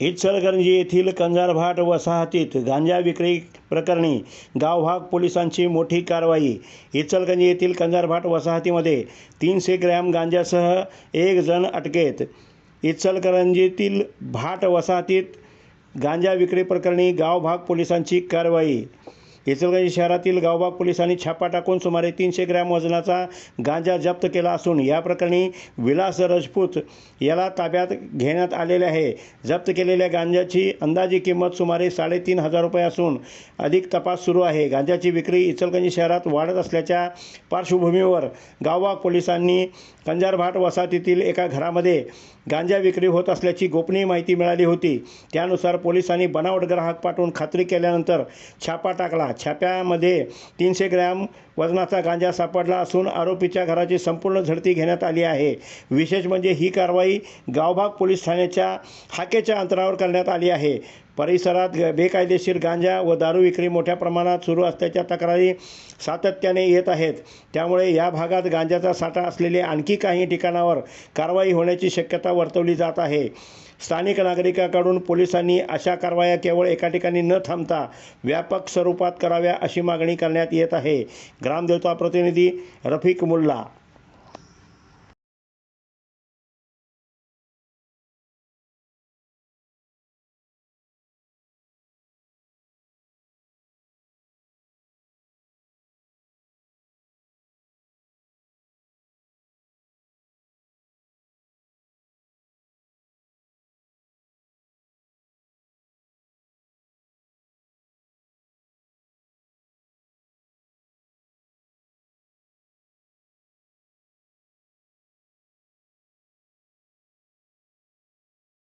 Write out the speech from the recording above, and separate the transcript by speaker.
Speaker 1: इचलकरंजी येथील कंजारभाट वसाहतीत गांजा विक्री प्रकरणी गावभाग पोलिसांची मोठी कारवाई. इचलकरंजी येथील कंजारभाट वसाहतीमध्ये तीनशे ग्रॅम गांजासह एक जण अटकेत. इचलकरंजीतील भाट वसाहतीत गांजा विक्री प्रकरणी गावभाग पोलिसांची कारवाई. इचलकरंजी शहरातील गावबाग पोलिसांनी छापा टाकून सुमारे तीनशे ग्रॅम वजनाचा गांजा जप्त केला असून या प्रकरणी विलास राजपूत याला ताब्यात घेण्यात आलेले आहे. जप्त केलेल्या गांजाची अंदाजी किंमत सुमारे साडेतीन हजार रुपये असून अधिक तपास सुरू आहे. गांजाची विक्री इचलकरंजी शहरात वाढत असल्याच्या पार्श्वभूमीवर गावबाग पोलिसांनी कंजारभाट वसाहतीतील एका घरामध्ये गांजा विक्री होत असल्याची गोपनीय माहिती मिळाली होती. त्यानुसार पोलिसांनी बनावट ग्राहक पाठवून खात्री केल्यानंतर छापा टाकला. छाप्यामध्ये तीनशे ग्रॅम वजनाचा गांजा सापडला असून आरोपीच्या घराची संपूर्ण झडती घेण्यात आली आहे. विशेष म्हणजे ही कारवाई गावभाग पोलीस ठाण्याच्या हाकेच्या अंतरावर करण्यात आली आहे. परिसरात ग- बेकायदेशीर गांजा व दारू विक्री मोठ्या प्रमाणात सुरू असल्याच्या तक्रारी सातत्याने येत आहेत. त्यामुळे या भागात गांजाचा साठा असलेले आणखी काही ठिकाणावर कारवाई होण्याची शक्यता वर्तवली जात आहे. स्थानिक नागरिकाकडून पोलिसांनी अशा कारवाया केवळ एका ठिकाणी न थांबता व्यापक स्वरूपात कराव्या अशी मागणी करण्यात येत आहे. ग्रामदेवता प्रतिनिधी रफिक मुल्ला